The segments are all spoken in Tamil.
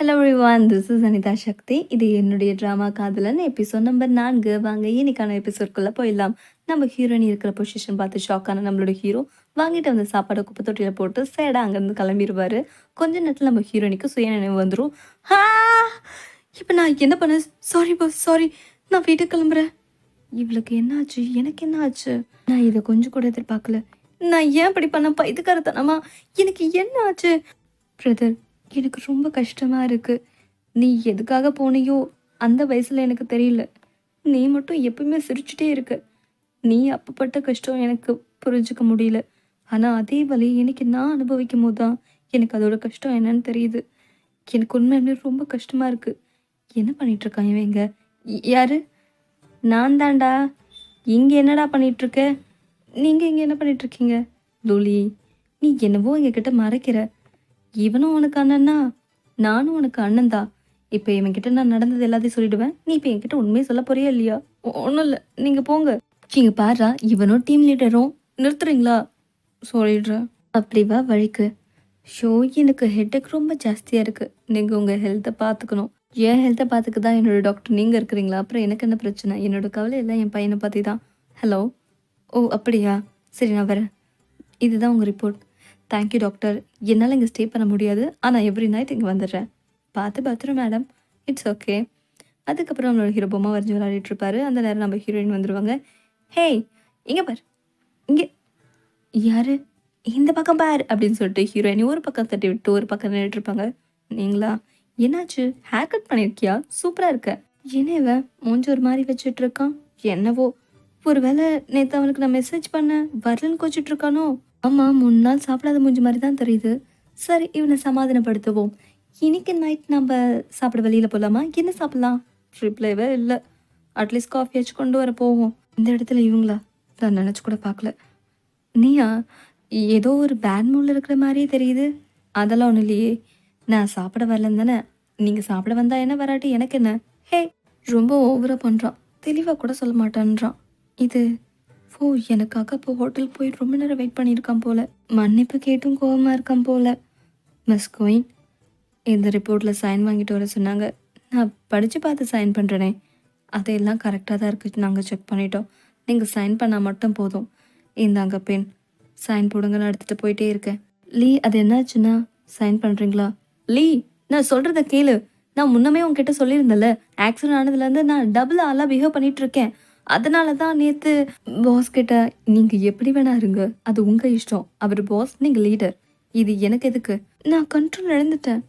Hello everyone this is Anitha Sakthi இது என்னுடைய ட்ராமா காதலன் எபிசோட் நம்பர் நான்கு. வாங்க இன்னைக்கான எபிசோட்குள்ளே போயிடலாம். நம்ம ஹீரோயின் இருக்கிற பொசிஷன் பார்த்து ஷாக்கான நம்மளோட ஹீரோ வாங்கிட்டு வந்த சாப்பாடை குப்பை தொட்டியில் போட்டு சேடாக அங்கேருந்து கிளம்பிடுவார் கொஞ்ச நேரத்தில் நம்ம ஹீரோயினுக்கு சுய நினைவு வந்துடும் ஹா இப்போ நான் என்ன பண்ண சாரி பாஸ் சாரி நான் வீட்டுக்கு கிளம்புறேன். இவளுக்கு என்ன ஆச்சு எனக்கு என்ன ஆச்சு நான் இதை கொஞ்சம் கூட எதிர்பார்க்கல. நான் ஏன் இப்படி பண்ணப்பா இதுக்காரத்தனமா எனக்கு என்ன ஆச்சு பிரதர் எனக்கு ரொம்ப கஷ்டமாக இருக்குது நீ எதுக்காக போனியோ அந்த வயசில் எனக்கு தெரியல. நீ மட்டும் எப்பவுமே சிரிச்சுட்டே இருக்க. நீ அப்பப்பட்ட கஷ்டம் எனக்கு புரிஞ்சுக்க முடியல. ஆனால் அதே வழி எனக்கு நான் அனுபவிக்கும் போது தான் எனக்கு அதோட கஷ்டம் என்னன்னு தெரியுது. எனக்கு உண்மையுமே ரொம்ப கஷ்டமாக இருக்குது என்ன பண்ணிகிட்ருக்கான் இவங்க? யாரு? நான் தான்டா. இங்கே என்னடா பண்ணிகிட்ருக்க நீங்கள் இங்கே என்ன பண்ணிகிட்ருக்கீங்க லூலி நீ என்னவோ எங்ககிட்ட மறைக்கிற. இவனும் உனக்கு அண்ணன்னா? நானும் உனக்கு அண்ணன் தான் இப்போ இவன்கிட்ட நான் நடந்தது எல்லாத்தையும் சொல்லிடுவேன். நீ இப்போ என்கிட்ட உண்மையை சொல்ல போறியா இல்லையா? ஒன்றும் இல்லை. நீங்கள் போங்க. இங்க பாரா இவனும் டீம் லீடரும் நிறுத்துறீங்களா? சொல்லிடுறேன் அப்படி வா வழிக்கு. ஷோ எனக்கு ஹெட்டேக் ரொம்ப ஜாஸ்தியாக இருக்குது நீங்கள் உங்கள் ஹெல்த்தை பார்த்துக்கணும் என் ஹெல்த்தை பார்த்துக்க தான் என்னோட டாக்டர் நீங்கள் இருக்கிறீங்களா? அப்புறம் எனக்கு என்ன பிரச்சனை? என்னோட கவலை எல்லாம் என் பையனை பற்றி தான் ஹலோ ஓ அப்படியா? சரி நான் வரேன். இதுதான் உங்கள் ரிப்போர்ட் தேங்க்யூ டாக்டர் என்னால் இங்கே ஸ்டே பண்ண முடியாது. ஆனால் எவ்ரி நைட் இங்கே வந்துடுறேன். பார்த்து பார்த்துரும் மேடம் இட்ஸ் ஓகே அதுக்கப்புறம் நம்மளோட ஹீரோ பொம்மை வரைஞ்சி விளையாடிட்டுருப்பாரு அந்த நேரம் நம்ம ஹீரோயின் வந்துடுவாங்க ஹேய் இங்கே பார். இங்கே. யாரு? இந்த பக்கம் பார் அப்படின்னு சொல்லிட்டு ஹீரோயின் ஒரு பக்கம் தட்டி விட்டு ஒரு பக்கம் நின்றுட்டுருப்பாங்க நீங்களா? என்னாச்சு? ஹேர் கட் பண்ணியிருக்கியா சூப்பராக இருக்க. என்ன இவன் மூஞ்சி ஒரு மாதிரி வச்சுட்டு இருக்கான். என்னவோ? ஒருவேளை நேற்று அவனுக்கு நான் மெசேஜ் பண்ணேன் வரலன்னு கோச்சிட்டு இருக்கானோ? அம்மா மூணு நாள் சாப்பிடாத மூஞ்சி மாதிரி தான் தெரியுது. சரி இவனை சமாதானப்படுத்துவோம். இன்னைக்கு நைட் நம்ம சாப்பிட வெளியில் போகலாமா என்ன சாப்பிடலாம்? ட்ரிப்ளேவே இல்லை. அட்லீஸ்ட் காஃபியாச்சும் கொண்டு வர போவோம். இந்த இடத்துல இவங்களா? நான் நினச்சி கூட பார்க்கல. நீயா? ஏதோ ஒரு பேட் மூடில் இருக்கிற மாதிரியே தெரியுது. அதெல்லாம் ஒன்றும் இல்லையே. நான் சாப்பிட வரலன்னு தானே. நீங்கள் சாப்பிட வந்தா என்ன வராட்டி? எனக்கு என்ன? ஹே ரொம்ப ஓவராக பண்ணுறான் தெளிவாக கூட சொல்ல மாட்டான்றான். இது ஓ எனக்காக இப்போ ஹோட்டல் போய் ரொம்ப நேரம் வெயிட் பண்ணியிருக்கான் போல. மன்னிப்பு கேட்டும் கோவமாக இருக்கான் போல. மிஸ் கோயின் இந்த ரிப்போர்ட்டில் சைன் வாங்கிட்டு வர சொன்னாங்க. நான் படித்து பார்த்து சைன் பண்ணுறேனே அதையெல்லாம் கரெக்டாக தான் இருக்குது நாங்கள் செக் பண்ணிட்டோம். நீங்கள் சைன் பண்ணால் மட்டும் போதும். இந்தாங்க பெண் சைன் போடுங்கன்னு எடுத்துகிட்டு போயிட்டே இருக்கேன். லீ அது என்னாச்சுன்னா? சைன் பண்ணுறீங்களா லீ நான் சொல்கிறத கேளு. நான் முன்னமே உங்ககிட்ட சொல்லியிருந்தேன்ல. ஆக்சிடென்ட் ஆனதுலேருந்து நான் டபுள் ஆளாக பிஹேவ் பண்ணிகிட்ருக்கேன் இருக்கேன். அதனால தான் நேற்று பாஸ் கிட்ட நீங்கள் எப்படி வேணா இருங்க. அது உங்கள் இஷ்டம். அவர் பாஸ் நீங்கள் லீடர் இது எனக்கு எதுக்கு? நான் கண்ட்ரோல் இழந்துட்டேன்.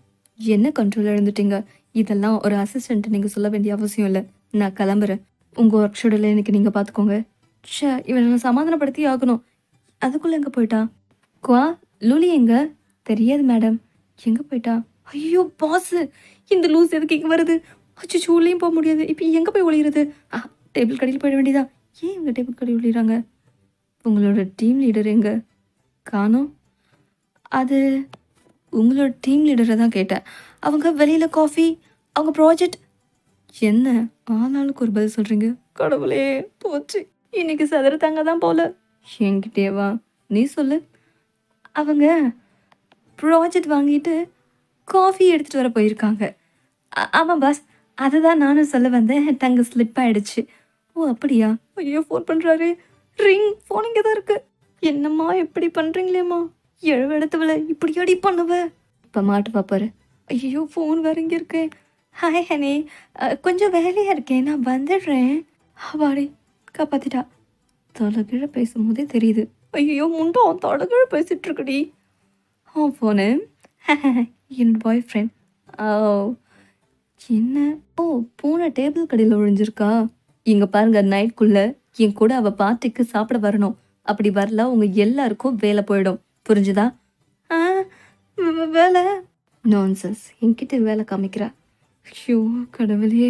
என்ன கண்ட்ரோல் இழந்துட்டீங்க? இதெல்லாம் ஒரு அசிஸ்டன்ட் நீங்கள் சொல்ல வேண்டிய அவசியம் இல்லை. நான் கிளம்புறேன். உங்கள் ஒர்க் ஷெடியூலில் எனக்கு நீங்கள் பார்த்துக்கோங்க ஷே இவனை நான் சமாதானப்படுத்தி ஆகணும். அதுக்குள்ளே எங்கே போயிட்டா? குவா லூலி எங்க? தெரியாது மேடம் எங்கே போயிட்டா? ஐயோ பாஸ் இந்த லூஸ் எதுக்கு இங்கே வருது? அச்சு உள்ளேயும் போக முடியாது. இப்போ எங்கே போய் ஒளியிறது? டேபிள் கடையில் போயிட வேண்டியதா? ஏன் இவங்க டேபிள் கடையில் ஒளிகிறாங்க உங்களோட டீம் லீடர் எங்க? காணோம். அது உங்களோட டீம் லீடரை தான் கேட்டேன். அவங்க வெளியில் காஃபி அவங்க ப்ராஜெக்ட். என்ன? ஆளாளுக்கு ஒரு பதில் சொல்கிறீங்க கடவுளே போச்சு. இன்னைக்கு சதுர தங்க தான் போல. என்கிட்டயே வா. நீ சொல்லு. அவங்க ப்ராஜெக்ட் வாங்கிட்டு காஃபி எடுத்துகிட்டு வர போயிருக்காங்க. ஆமாம் பாஸ். அதை தான் நானும் சொல்ல வந்தேன். தங்க ஸ்லிப் ஆகிடுச்சு ஓ அப்படியா? ஐயோ ஃபோன் பண்ணுறாரு ரிங் ஃபோன் இங்கே தான் இருக்கு. என்னம்மா எப்படி பண்ணுறீங்களேம்மா எழுவ இடத்துல இப்படி அடி பண்ணுவ? இப்போ மாட்டு பாப்பாரு. ஐயோ ஃபோன் வேற இங்கே இருக்கு. ஹாய் ஹனே கொஞ்சம் வேலையாக இருக்கேன் நான் வந்துடுறேன். அவாடி காப்பாத்திட்டா. தொலைகிழ பேசும்போதே தெரியுது. ஐயோ முண்டோ தொலைகிழ பேசிகிட்டு இருக்குடி. ஆ ஃபோனு என் பாய் ஃப்ரெண்ட் ஓ. என்ன? ஓ பூனை டேபிள் கடையில் ஒழிஞ்சிருக்கா? இங்க பாருங்க நைட்குள்ள என் கூட அவ பார்ட்டிக்கு சாப்பிட வரணும். அப்படி வரல உங்க எல்லாருக்கும் வேலை போயிடும். புரிஞ்சுதா? ஆ வேலை. நான்சன்ஸ் என்கிட்ட வேலை காமிக்கிறா. ஐயோ கடவுளே.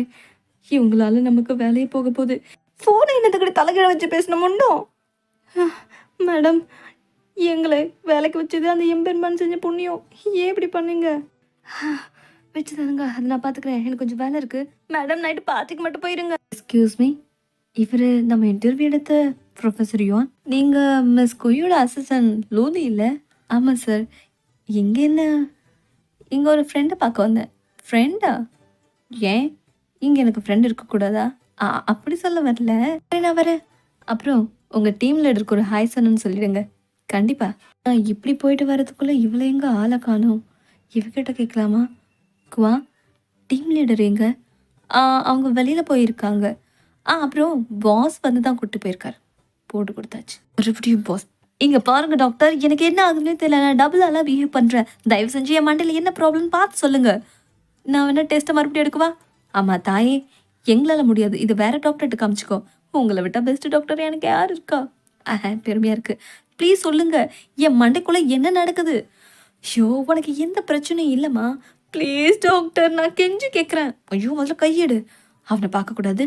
இவங்களால நமக்கு வேலையே போக போகுது. ஃபோனை என்னத்துக்கடி தலைகீழ வச்சு பேசணுமுண்டோ மேடம் எங்களை வேலைக்கு வச்சது அந்த எம்பெருமான் செஞ்ச புண்ணியம். ஏன் இப்படி பண்ணீங்க? வச்சுதானுங்க அதை நான் பார்த்துக்கிறேன் எனக்கு கொஞ்சம் வேலை இருக்குது மேடம் நைட்டு பார்ட்டிக்கு மட்டும் போயிருங்க எக்ஸ்கியூஸ் மீ இவர் நம்ம இன்டர்வியூ எடுத்த ப்ரொஃபஸர் யோன் நீங்கள் மிஸ் குயோட அசிஸ்டன்ட் லூலி இல்லை? ஆமாம் சார் இங்கே என்ன? இங்கே ஒரு ஃப்ரெண்டை பார்க்க வந்தேன். ஃப்ரெண்டா ஏன்? இங்கே எனக்கு ஃப்ரெண்ட் இருக்கக்கூடாதா ஆ, அப்படி சொல்ல வரல. சரி, நான் வரேன். அப்புறம் உங்கள் டீம் லீடருக்கு ஒரு ஹாய் சொன்னு சொல்லிடுங்க. கண்டிப்பா. நான் இப்படி போயிட்டு வரதுக்குள்ள இவ்வளோ எங்க ஆளை காணோம்? இவகிட்ட கேட்கலாமா? குவா டீம் லீடர் எங்க? அவங்க வெளியில் போயிருக்காங்க. ஆ அப்புறம் பாஸ் வந்து தான் கூப்பிட்டு போயிருக்காரு. போட்டு கொடுத்தாச்சு. மறுபடியும் பாஸ் இங்கே பாருங்க டாக்டர் எனக்கு என்ன ஆகுதுன்னே தெரியல. நான் டபுளாலாம் பிஹேவ் பண்ணுறேன் தயவு செஞ்சு என் மண்டையில் என்ன ப்ராப்ளம் பார்த்து சொல்லுங்கள் நான் வேணால் டெஸ்ட்டை மறுபடியும் எடுக்கவா? ஆமாம் தாயே எங்களால் முடியாது. இது வேறு டாக்டர்கிட்ட காமிச்சிக்கோ. உங்களை விட்டால் பெஸ்ட்டு டாக்டர் எனக்கு யார் இருக்கா? ஆஹா பெருமையாக இருக்குது ப்ளீஸ் சொல்லுங்கள் என் மண்டைக்குள்ளே என்ன நடக்குது? ஐயோ உனக்கு எந்த பிரச்சனையும் இல்லைம்மா. ப்ளீஸ் டாக்டர் நான் கெஞ்சி கேட்குறேன் ஐயோ முதல்ல கையெடு. அவனை பார்க்கக்கூடாது.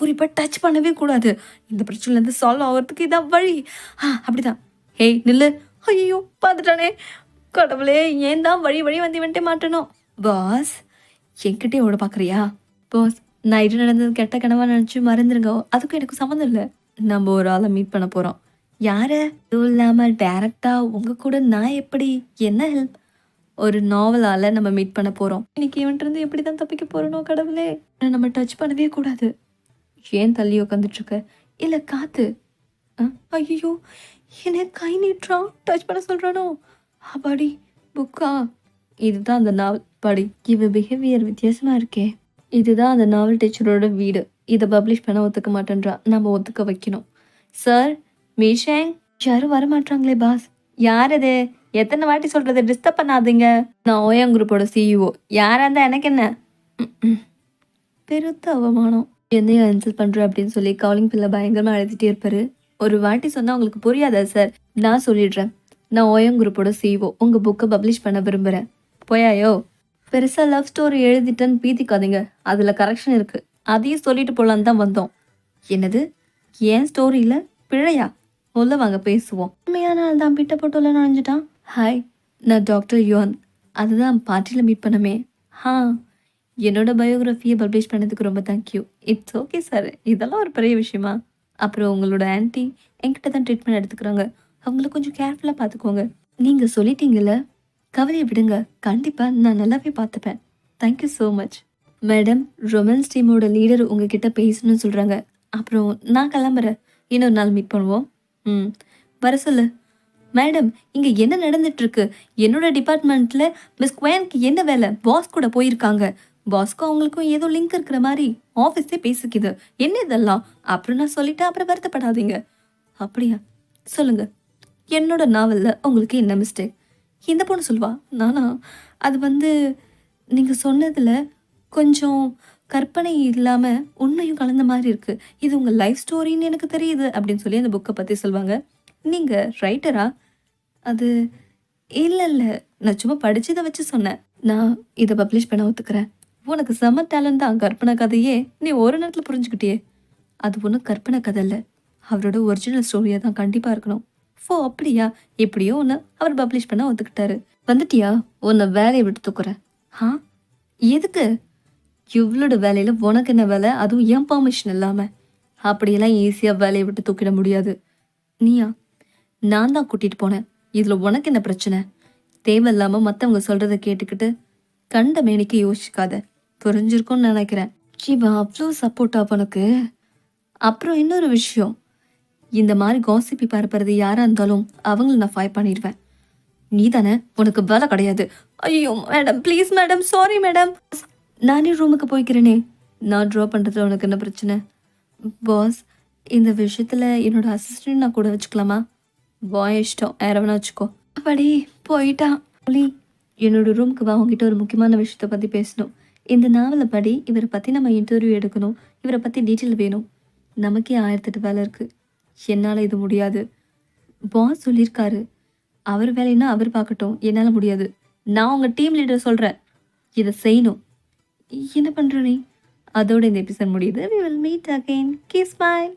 குறிப்பாக டச் பண்ணவே கூடாது. இந்த பிரச்சனைலேருந்து சால்வ் ஆகிறதுக்கு இதான் வழி. ஆ அப்படிதான். ஹேய் நில்லு. ஐயோ பார்த்துட்டானே. கடவுளே ஏன் தான் வழி வழி வந்து வந்துட்டே மாட்டணும்? பாஸ் என்கிட்டே ஓட பார்க்குறியா? பாஸ் நைட்டு நடந்தது கெட்ட கனவாக நினச்சி மறந்துருங்க. அதுக்கும் எனக்கு சம்மந்தம் இல்லை. நம்ம ஒரு ஆளை மீட் பண்ண போகிறோம் யாரை? இதுவும் இல்லாமல் டேரெக்டாக உங்கள் கூட நான் எப்படி? என்ன ஹெல்ப் ஒரு நாவலால் நம்ம மீட் பண்ண போகிறோம் இன்னைக்கு இவன்ட்டு இருந்து எப்படி தான் தப்பிக்க போகிறனோ கடவுளே? நம்ம டச் பண்ணவே கூடாது. ஏன் தள்ளி உட்காந்துட்ருக்க இல்லை காத்து. ஐயோ என்ன கை நீட்டுறான் டச் பண்ண சொல்கிறானோ அப்பாடி புக்கா இதுதான் அந்த நாவல் படி இவ பிஹேவியர் வித்தியாசமா இருக்கே. இதுதான் அந்த நாவல் டீச்சரோட வீடு. இதை பப்ளிஷ் பண்ண ஒத்துக்க மாட்டேன்றா. நம்ம ஒத்துக்க வைக்கணும். சார் மீஷேங் யாரும் வரமாட்டாங்களே பாஸ் யார் அது? எத்தனை வாட்டி சொல்றது? டிஸ்டர்ப் பண்ணாதீங்க. நான் ஓயாங் குரூப்போட சிஇஓ யாரா இருந்தா எனக்கு என்ன? பெருத்த அவமானம். என்னையும் இன்சல்ட் பண்ற அப்படின்னு சொல்லி காலிங் பில்ல பயங்கரமா எழுதிட்டே இருப்பாரு. ஒரு வாட்டி சொன்னா உங்களுக்கு புரியாதா சார் நான் சொல்லிடுறேன். நான் ஓயம் குரூப்போட சிஓ உங்க புக்கை பப்ளிஷ் பண்ண விரும்புறேன். போயாயோ? பெருசா லவ் ஸ்டோரி எழுதிட்டேன்னு பீத்திக்காதீங்க. அதுல கரெக்ஷன் இருக்கு. அதையும் சொல்லிட்டு போலான்னு தான் வந்தோம். என்னது? ஏன் ஸ்டோரியில பிழையா? உள்ள வாங்க பேசுவோம். உண்மையான ஆள் தான் பிட்ட போட்டோல நுழைஞ்சிட்டான். ஹாய் நான் டாக்டர் யோன் அதுதான் பார்ட்டியில் மீட் பண்ணமே. ஹா என்னோட பயோகிராஃபியை பப்ளிஷ் பண்ணதுக்கு ரொம்ப தேங்க்யூ இட்ஸ் ஓகே சார் இதெல்லாம் ஒரு பெரிய விஷயமா? அப்புறம் உங்களோட ஆன்ட்டி என்கிட்ட தான் ட்ரீட்மெண்ட் எடுத்துக்கிறாங்க. அவங்கள கொஞ்சம் கேர்ஃபுல்லாக பார்த்துக்கோங்க நீங்கள் சொல்லிட்டீங்கல்ல? கவலையை விடுங்க. கண்டிப்பாக நான் நல்லாவே பார்த்துப்பேன் thank you so much madam romance டீமோட லீடர் உங்ககிட்ட பேசணும்னு சொல்கிறாங்க அப்புறம் நான் கிளம்புறேன். இன்னொரு நாள் மீட் பண்ணுவோம். ம் வர சொல்லு. மேடம் இங்கே என்ன நடந்துட்டு இருக்கு என்னோட டிபார்ட்மெண்ட்ல மிஸ் குவானுக்கு என்ன வேலை? பாஸ் கூட போயிருக்காங்க. பாஸ்க்கும் அவங்களுக்கும் ஏதோ லிங்க் இருக்கிற மாதிரி ஆஃபீஸே பேசிக்குது. என்ன இதெல்லாம்? அப்புறம் நான் சொல்லிட்டு அப்புறம் வருத்தப்படாதீங்க. அப்படியா? சொல்லுங்க. என்னோட நாவலில் உங்களுக்கு என்ன மிஸ்டேக் இந்த பொண்ணு சொல்லுவா நானா அது வந்து நீங்கள் சொன்னதில் கொஞ்சம் கற்பனை இல்லாமல் உண்மையும் கலந்த மாதிரி இருக்குது இது உங்கள் லைஃப் ஸ்டோரின்னு எனக்கு தெரியுது அப்படின்னு சொல்லி அந்த புக்கை பற்றி சொல்லுவாங்க. நீங்கள் ரைட்டரா அது இல்லை இல்லை. நான் சும்மா படித்ததை வச்சு சொன்னேன். நான் இதை பப்ளிஷ் பண்ண ஒத்துக்கிறேன். உனக்கு செம டேலண்ட் தான் கற்பனை கதையே. நீ ஒரு நேரத்தில் புரிஞ்சுக்கிட்டியே. அது ஒன்றும் கற்பனை கதை இல்லை. அவரோட ஒரிஜினல் ஸ்டோரியாக தான் கண்டிப்பாக இருக்கணும். ஃபோ அப்படியா? எப்படியோ ஒன்று அவர் பப்ளிஷ் பண்ண ஒத்துக்கிட்டாரு. வந்துட்டியா? உன்னை வேலையை விட்டு தூக்குறேன். ஆ? எதுக்கு? இவ்வளோட வேலையில் உனக்கு என்ன வேலை? அதுவும் என் பர்மிஷன் இல்லாமல் அப்படியெல்லாம் ஈஸியாக வேலையை விட்டு தூக்கிட முடியாது. நீயா? நான் தான் கூட்டிட்டு போனேன். இதுல உனக்கு என்ன பிரச்சனை? தேவையில்லாம மத்தவங்க சொல்றத கேட்டுக்கிட்டு கண்ட மேனிக்கு யோசிக்காத. புரிஞ்சிருக்கும்னு நினைக்கிறேன். இவன் அவ்வளோ சப்போர்ட்டா உனக்கு. அப்புறம் இன்னொரு விஷயம். இந்த மாதிரி காசிப்பி பரப்புறது யாரா இருந்தாலும் அவங்கள நான் ஃபை பண்ணிடுவேன். நீ தானே? உனக்கு வேலை கிடையாது. ஐயோ madam please madam sorry madam நானே ரூமுக்கு போய்க்கிறேனே. நான் ட்ரா பண்ணுறதுல உனக்கு என்ன பிரச்சனை? பாஸ் இந்த விஷயத்தில் என்னோட அசிஸ்டன்ட் நான் கூட வச்சுக்கலாமா? பாய் இஷ்டம். யாரவனா வச்சுக்கோ. அப்படி போயிட்டான் ஒலி என்னோட ரூமுக்கு வா. உங்ககிட்ட ஒரு முக்கியமான விஷயத்த பற்றி பேசணும். இந்த நாவலை படி இவரை பற்றி நம்ம இன்டர்வியூ எடுக்கணும். இவரை பற்றி டீட்டெயில் வேணும். நமக்கே ஆயிரத்தெட்டு வேலை இருக்குது என்னால் இது முடியாது. பாஸ் சொல்லியிருக்காரு. அவர் வேலைன்னா அவர் பார்க்கட்டும். என்னால் முடியாது. நான் உங்கள் டீம் லீடர் சொல்கிறேன் இதை செய்யணும். என்ன பண்ணுற நீ? அதோட இந்த எபிசோட் முடியுது. We will meet again kiss bye